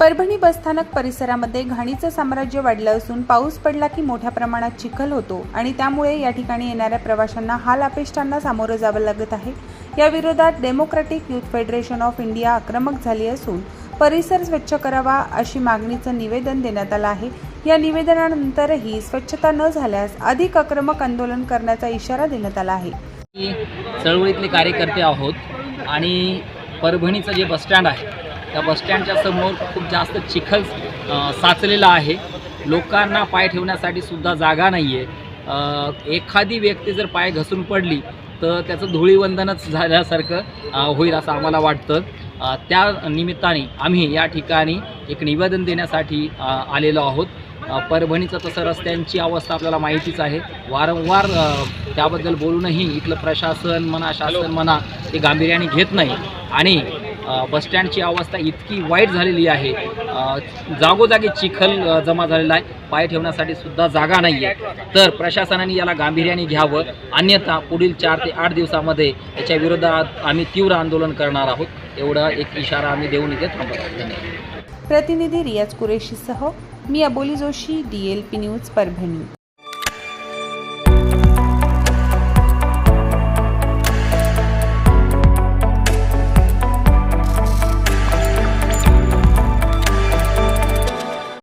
परभणी बसस्थानक परिसरामध्ये घाणीचं साम्राज्य वाढलं असून पाऊस पडला की मोठ्या प्रमाणात चिखल होतो आणि त्यामुळे या ठिकाणी येणाऱ्या प्रवाशांना हाल अपेष्टांना सामोरं जावं लागत आहे. या विरोधात Democratic Youth Federation of India आक्रमक झाली असून परिसर स्वच्छ करावा अशी मागणीचं निवेदन देण्यात आलं आहे. या निवेदनानंतरही स्वच्छता न झाल्यास अधिक आक्रमक आंदोलन करण्याचा इशारा देण्यात आला आहे. चळवळीतले कार्यकर्ते आहोत आणि परभणीचं जे बसस्टँड आहे त्या बसस्टँडच्या समोर खूप जास्त चिखल साचलेला आहे. लोकांना पाय ठेवण्यासाठी सुद्धा जागा नाही आहे एखादी व्यक्ती जर पाय घसरून पडली तर त्याचं धुळीवंदनच झाल्यासारखं होईल असं आम्हाला वाटतं. त्या निमित्ताने आम्ही या ठिकाणी एक निवेदन देण्यासाठी आलेलो आहोत. परभणीचं तसं रस्त्यांची अवस्था आपल्याला माहितीच आहे. वारंवार त्याबद्दल बोलूनही इथलं प्रशासन म्हणा शासन म्हणा ते गांभीर्याने घेत नाही. आणि बसस्टँडची अवस्था इतकी वाईट झालेली आहे. जागोजागी चिखल जमा झालेला आहे. पाय ठेवण्यासाठी सुद्धा जागा नाही आहे तर प्रशासनाने याला गांभीर्याने घ्यावं. अन्यथा पुढील चार ते आठ दिवसामध्ये याच्या विरोधात आम्ही तीव्र आंदोलन करणार आहोत. एवढा एक इशारा आम्ही देऊन इथे थांबत आहोत धन्यवाद. प्रतिनिधी रियाज कुरेशीसह मी Aboli Joshi D L P news Parbhani.